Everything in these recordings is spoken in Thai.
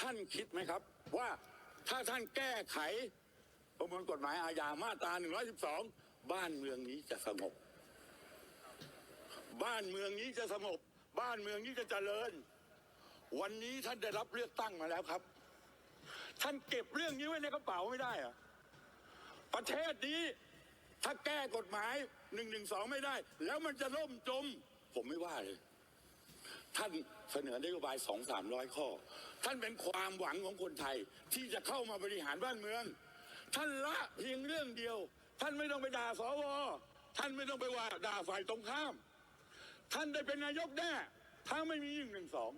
ท่านคิดไหมครับ ว่าถ้าท่านแก้ไข ประมวลกฎหมายอาญามาตรา 112 บ้านเมืองนี้จะสงบบ้านเมืองนี้จะสงบบ้านเมืองนี้จะเจริญ วันนี้ท่านได้รับเลือกตั้งมาแล้วครับ ท่านเก็บเรื่องนี้ไว้ในกระเป๋าไม่ได้อะประเทศนี้ถ้าแก้กฎหมายหนึ่งหนึ่งสองไม่ได้ แล้วมันจะล่มจม ผมไม่ว่าเลย ท่านเสนอนโยบายสองสามร้อยข้อ ท่านเป็นความหวังของคนไทยที่จะเข้ามาบริหารบ้านเมือง ท่านละเพียงเรื่องเดียว ท่านไม่ต้องไปด่าสวท่านไม่ต้องไปว่าด่าฝ่ายตรงข้าม ท่านได้เป็นนายกแน่ถ้าไม่มีหนึ่งหนึ่งสอง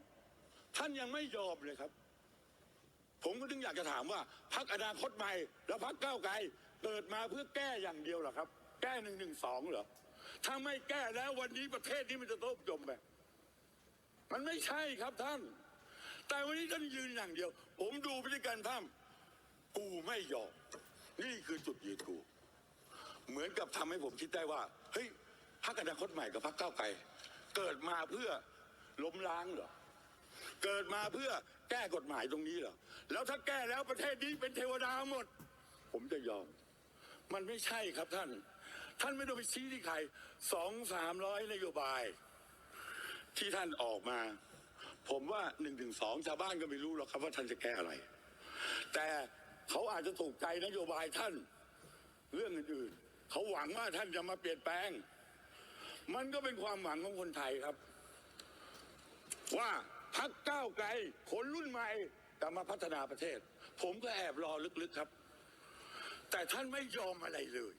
ท่านยังไม่ยอมเลยครับ ผมก็ถึงอยากจะถามว่าพักอนาคตใหม่และพักก้าวไกลเกิดมาเพื่อแก้อย่างเดียวเหรอครับ แก้หนึ่งหนึ่งสองเหรอถ้าไม่แก้แล้ววันนี้ประเทศนี้มันจะต้มจมไป มันไม่ใช่ครับท่าน แต่วันนี้ท่านยืนอย่างเดียว ผมดูพฤติกรรท่านกูไม่ยอมนี่คือจุดยืนกู เหมือนกับทำให้ผมคิดได้ว่าเฮ้ยพรรคอนาคตใหม่กับพรรคก้าวไกลเกิดมาเพื่อล้มล้างเหรอเกิดมาเพื่อแก้กฎหมายตรงนี้เหรอแล้วถ้าแก้แล้วประเทศนี้เป็นเทวดาหมด ผมจะยอม มันไม่ใช่ครับท่าน ท่านไม่ต้องไปชี้ที่ใครสองสามร้อยนโยบาย ที่ท่านออกมา ผมว่าหนึ่งถึงสองชาวบ้านก็ไม่รู้หรอกครับว่าท่านจะแก้อะไร แต่เขาอาจจะถูกใจนโยบายท่าน เรื่องอื่นๆเขาหวังว่าท่านจะมาเปลี่ยนแปลง มันก็เป็นความหวังของคนไทยครับ ว่าพักก้าวไกลคนรุ่นใหม่จะมาพัฒนาประเทศ ผมก็แอบรอลึกๆครับ แต่ท่านไม่ยอมอะไรเลย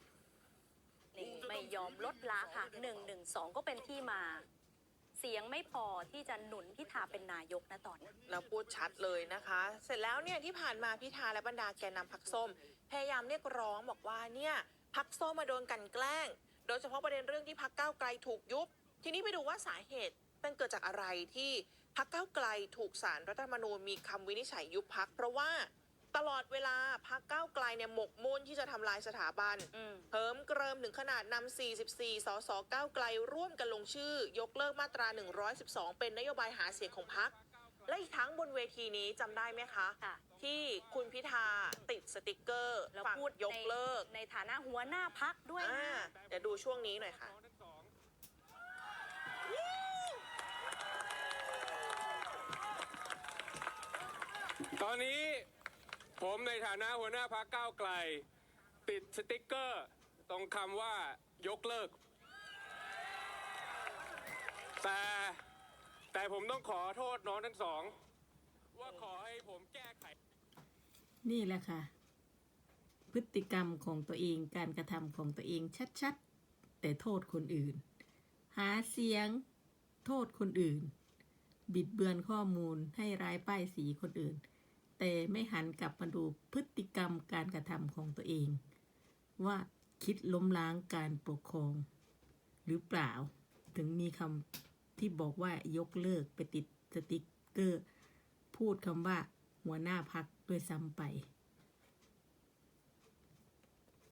นี่ไม่ยอมลดละค่ะหนึ่งหนึ่งสองก็เป็นที่มา เสียงไม่พอที่จะหนุนพิธาเป็นนายกนะตอนนี้เราพูดชัดเลยนะคะ เสร็จแล้วเนี่ยที่ผ่านมาพิธาและบรรดาแกนนำพักส้ม พยายามเรียกร้องบอกว่าเนี่ยพักส้มมาโดนกันแกล้ง โดยเฉพาะประเด็นเรื่องที่พักก้าวไกลถูกยุบ ทีนี้ไปดูว่าสาเหตุเป็นเกิดจากอะไรที่พักก้าวไกลถูกสารรัฐธรรมนูญมีคำวินิจฉัยยุบพักเพราะว่า ตลอดเวลาพักก้าวไกลเนี่ยหมกมุ่นที่จะทำลายสถาบันอืมเพิ่มเกริมถึงขนาดนำ 44 สสก้าวไกลร่วมกันลงชื่อ ยกเลิกมาตรา 112 เป็นนโยบายหาเสียงของพัก และอีกทั้งบนเวทีนี้จำได้ไหมคะค่ะที่คุณพิธาติดสติกเกอร์แล้วฝั่งพูดยกเลิกในในฐานะหัวหน้าพักด้วยอ่านะเดี๋ยวดูช่วงนี้หน่อยค่ะตอนนี้ ผมในฐานะหัวหน้าพักก้าวไกล ติดสติกเกอร์ ตรงคำว่ายกเลิก แต่แต่ผมต้องขอโทษน้องทั้งสอง ว่าขอให้ผมแก้ไข นี่แหละค่ะ พฤติกรรมของตัวเองการกระทำของตัวเองชัดๆ แต่โทษคนอื่น หาเสียง โทษคนอื่น บิดเบือนข้อมูลให้ร้ายป้ายสีคนอื่น แต่ไม่หันกลับมาดูพฤติกรรมการกระทำของตัวเอง ว่าคิดล้มล้างการปกครอง หรือเปล่า ถึงมีคำที่บอกว่ายกเลิกไปติดสติ๊กเกอร์ พูดคำว่าหัวหน้าพักด้วยซ้ำไป